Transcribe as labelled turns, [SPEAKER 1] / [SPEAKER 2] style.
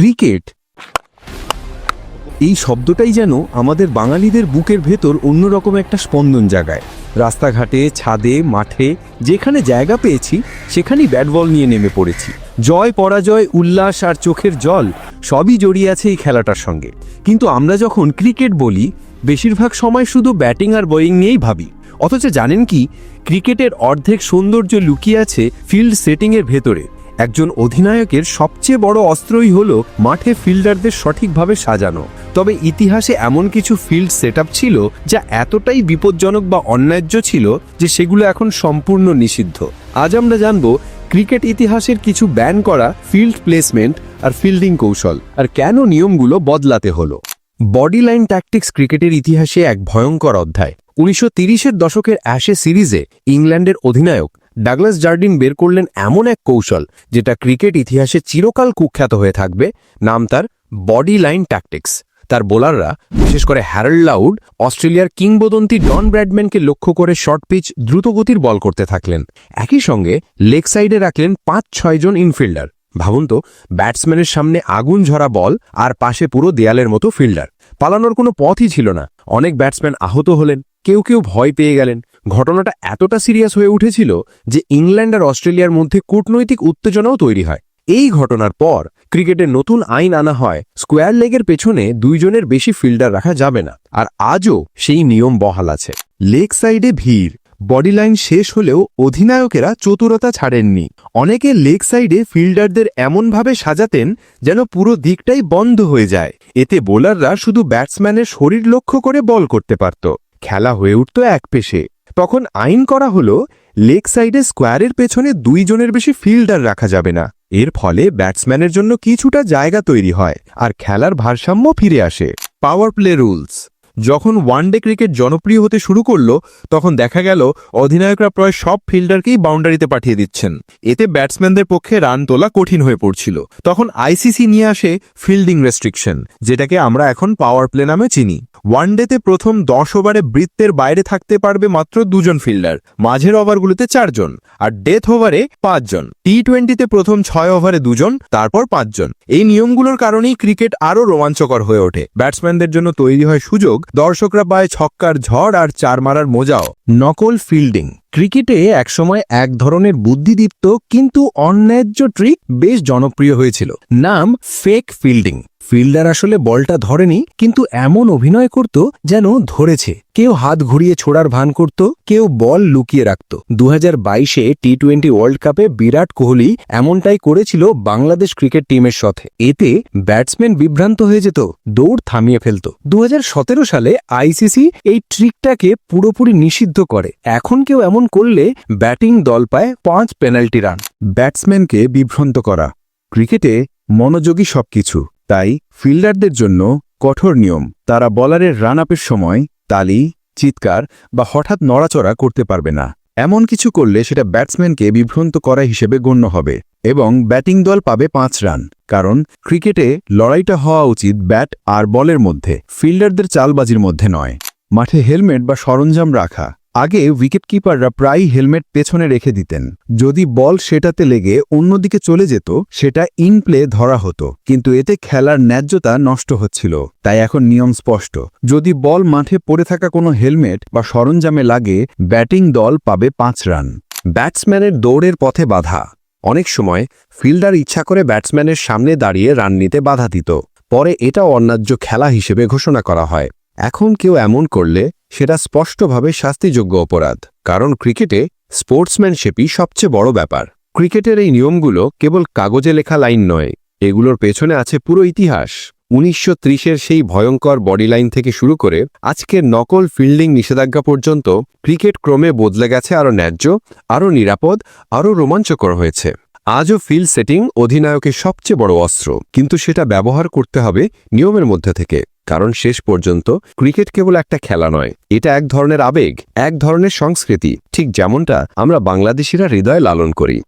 [SPEAKER 1] Cricket. এই শব্দটাই যেন আমাদের বাঙালিদের বুকের ভেতর অন্যরকম একটা স্পন্দন জাগায়। রাস্তাঘাটে, ছাদে, মাঠে, যেখানে জায়গা পেয়েছি, সেখানেই ব্যাট বল নিয়ে নেমে পড়েছি। জয়, পরাজয়, উল্লাস আর চোখের জল সবই জড়িয়ে আছে এই খেলাটার সঙ্গে। কিন্তু আমরা যখন ক্রিকেট বলি, বেশিরভাগ সময় শুধু ব্যাটিং আর বোয়িং নিয়েই ভাবি। অথচ জানেন কি, ক্রিকেটের অর্ধেক সৌন্দর্য লুকিয়ে আছে ফিল্ড সেটিংয়ের ভেতরে। একজন অধিনায়কের সবচেয়ে বড় অস্ত্রই হলো মাঠে ফিল্ডারদের সঠিকভাবে সাজানো। তবে ইতিহাসে এমন কিছু ফিল্ড সেট ছিল যা এতটাই বিপজ্জনক বা অন্যায্য ছিল যে সেগুলো এখন সম্পূর্ণ নিষিদ্ধ। আজ আমরা জানব ক্রিকেট ইতিহাসের কিছু ব্যান করা ফিল্ড প্লেসমেন্ট আর ফিল্ডিং কৌশল আর কেন নিয়মগুলো বদলাতে হলো। বডি লাইন ট্যাকটিক্স ক্রিকেটের ইতিহাসে এক ভয়ঙ্কর অধ্যায়। উনিশশো তিরিশের দশকের অ্যাশে সিরিজে ইংল্যান্ডের অধিনায়ক ডাগলাস জার্ডিন বের করলেন এমন এক কৌশল, যেটা ক্রিকেট ইতিহাসে চিরকাল কুখ্যাত হয়ে থাকবে, নাম তার বডি লাইন ট্যাকটিক্স। তার বোলাররা, বিশেষ করে হ্যারল্ড লাউড, অস্ট্রেলিয়ার কিংবদন্তি ডন ব্র্যাডম্যানকে লক্ষ্য করে শর্ট পিচ দ্রুতগতির বল করতে থাকলেন। একই সঙ্গে লেগ সাইডে রাখলেন পাঁচ ছয়জন ইনফিল্ডার। ভাবুন তো, ব্যাটসম্যানের সামনে আগুন ঝরা বল আর পাশে পুরো দেয়ালের মতো ফিল্ডার। পালানোর কোনো পথই ছিল না। অনেক ব্যাটসম্যান আহত হলেন, কেউ কেউ ভয় পেয়ে গেলেন। ঘটনাটা এতটা সিরিয়াস হয়ে উঠেছিল যে ইংল্যান্ড আর অস্ট্রেলিয়ার মধ্যে কূটনৈতিক উত্তেজনাও তৈরি হয়। এই ঘটনার পর ক্রিকেটে নতুন আইন আনা হয়। স্কোয়ার লেগের পেছনে দুইজনের বেশি ফিল্ডার রাখা যাবে না। আর আজও সেই নিয়ম বহাল আছে। লেগ সাইডে ভিড়। বডি লাইন শেষ হলেও অধিনায়কেরা চতুরতা ছাড়েননি। অনেকে লেগ সাইডে ফিল্ডারদের এমনভাবে সাজাতেন যেন পুরো দিকটাই বন্ধ হয়ে যায়। এতে বোলাররা শুধু ব্যাটসম্যানের শরীর লক্ষ্য করে বল করতে পারত। খেলা হয়ে উঠত এক পেশে। তখন আইন করা হলো লেগ সাইডে স্কোয়ারের পেছনে দুইজনের বেশি ফিল্ডার রাখা যাবে না। এর ফলে ব্যাটসম্যানের জন্য কিছুটা জায়গা তৈরি হয়, আর খেলার ভারসাম্য ফিরে আসে। Power play rules. যখন ওয়ানডে ক্রিকেট জনপ্রিয় হতে শুরু করল, তখন দেখা গেল অধিনায়করা প্রায় সব ফিল্ডারকেই বাউন্ডারিতে পাঠিয়ে দিচ্ছেন। এতে ব্যাটসম্যানদের পক্ষে রান তোলা কঠিন হয়ে পড়ছিল। তখন আইসিসি নিয়ে আসে ফিল্ডিং রেস্ট্রিকশন, যেটাকে আমরা এখন পাওয়ার প্লে নামে চিনি। ওয়ানডেতে প্রথম দশ ওভারে বৃত্তের বাইরে থাকতে পারবে মাত্র দুজন ফিল্ডার, মাঝের ওভারগুলোতে চারজন, আর ডেথ ওভারে পাঁচজন। টি টোয়েন্টিতে প্রথম ছয় ওভারে দুজন, তারপর পাঁচজন। এই নিয়মগুলোর কারণেই ক্রিকেট আরও রোমাঞ্চকর হয়ে ওঠে। ব্যাটসম্যানদের জন্য তৈরি হয় সুযোগ দর্শকরা পায় ছক্কার ঝড় আর চার মারার মোজাও। নকল ফিল্ডিং। ক্রিকেটে একসময় এক ধরনের বুদ্ধিদীপ্ত কিন্তু অন্যায্য ট্রিক বেশ জনপ্রিয় হয়েছিল। নাম ফেক ফিল্ডিং ফিল্ডার আসলে বলটা ধরেনি, কিন্তু এমন অভিনয় করত যেন ধরেছে। কেউ হাত ঘুরিয়ে ছোড়ার ভান করত, কেউ বল লুকিয়ে রাখত। দু হাজার বাইশে টি টোয়েন্টি ওয়ার্ল্ড কাপে বিরাট কোহলি এমনটাই করেছিল বাংলাদেশ ক্রিকেট টিমের সাথে। এতে ব্যাটসম্যান বিভ্রান্ত হয়ে যেত, দৌড় থামিয়ে ফেলত। দু হাজার সতেরো সালে আইসিসি এই ট্রিকটাকে পুরোপুরি নিষিদ্ধ করে। এখন কেউ এমন করলে ব্যাটিং দল পায় পাঁচ পেনাল্টি রান। ব্যাটসম্যানকে বিভ্রান্ত করা, ক্রিকেটে মনোযোগী সবকিছু। তাই ফিল্ডারদের জন্য কঠোর নিয়ম। তারা বলারের রান আপের সময় তালি, চিৎকার বা হঠাৎ নড়াচড়া করতে পারবে না। এমন কিছু করলে সেটা ব্যাটসম্যানকে বিভ্রান্ত করা হিসেবে গণ্য হবে এবং ব্যাটিং দল পাবে পাঁচ রান। কারণ ক্রিকেটে লড়াইটা হওয়া উচিত ব্যাট আর বলের মধ্যে, ফিল্ডারদের চালবাজির মধ্যে নয়। মাঠে হেলমেট বা সরঞ্জাম রাখা আগে উইকেটকিপাররা প্রায়ই হেলমেট পেছনে রেখে দিতেন। যদি বল সেটাতে লেগে অন্যদিকে চলে যেত, সেটা ইন প্লে ধরা হতো। কিন্তু এতে খেলার ন্যায্যতা নষ্ট হচ্ছিল। তাই এখন নিয়ম স্পষ্ট। যদি বল মাঠে পড়ে থাকা কোনো হেলমেট বা সরঞ্জামে লাগে, ব্যাটিং দল পাবে পাঁচ রান। ব্যাটসম্যানের দৌড়ের পথে বাধা। অনেক সময় ফিল্ডার ইচ্ছা করে ব্যাটসম্যানের সামনে দাঁড়িয়ে রান নিতে বাধা দিত। পরে এটা অন্যায্য খেলা হিসেবে ঘোষণা করা হয়। এখন কেউ এমন করলে সেটা স্পষ্টভাবে শাস্তিযোগ্য অপরাধ, কারণ ক্রিকেটে স্পোর্টসম্যানশিপই সবচেয়ে বড় ব্যাপার। ক্রিকেটের এই নিয়মগুলো কেবল কাগজে লেখা লাইন নয়, এগুলোর পেছনে আছে পুরো ইতিহাস। উনিশশো ত্রিশের সেই ভয়ঙ্কর বডি লাইন থেকে শুরু করে আজকের নকল ফিল্ডিং নিষেধাজ্ঞা পর্যন্ত ক্রিকেট ক্রমে বদলে গেছে, আরও ন্যায্য, আরও নিরাপদ, আরও রোমাঞ্চকর হয়েছে। আজও ফিল্ড সেটিং অধিনায়কের সবচেয়ে বড় অস্ত্র, কিন্তু সেটা ব্যবহার করতে হবে নিয়মের মধ্যে থেকে। কারণ শেষ পর্যন্ত ক্রিকেট কেবল একটা খেলা নয়, এটা এক ধরনের আবেগ, এক ধরনের সংস্কৃতি। ঠিক যেমনটা আমরা বাংলাদেশিরা হৃদয় লালন করি।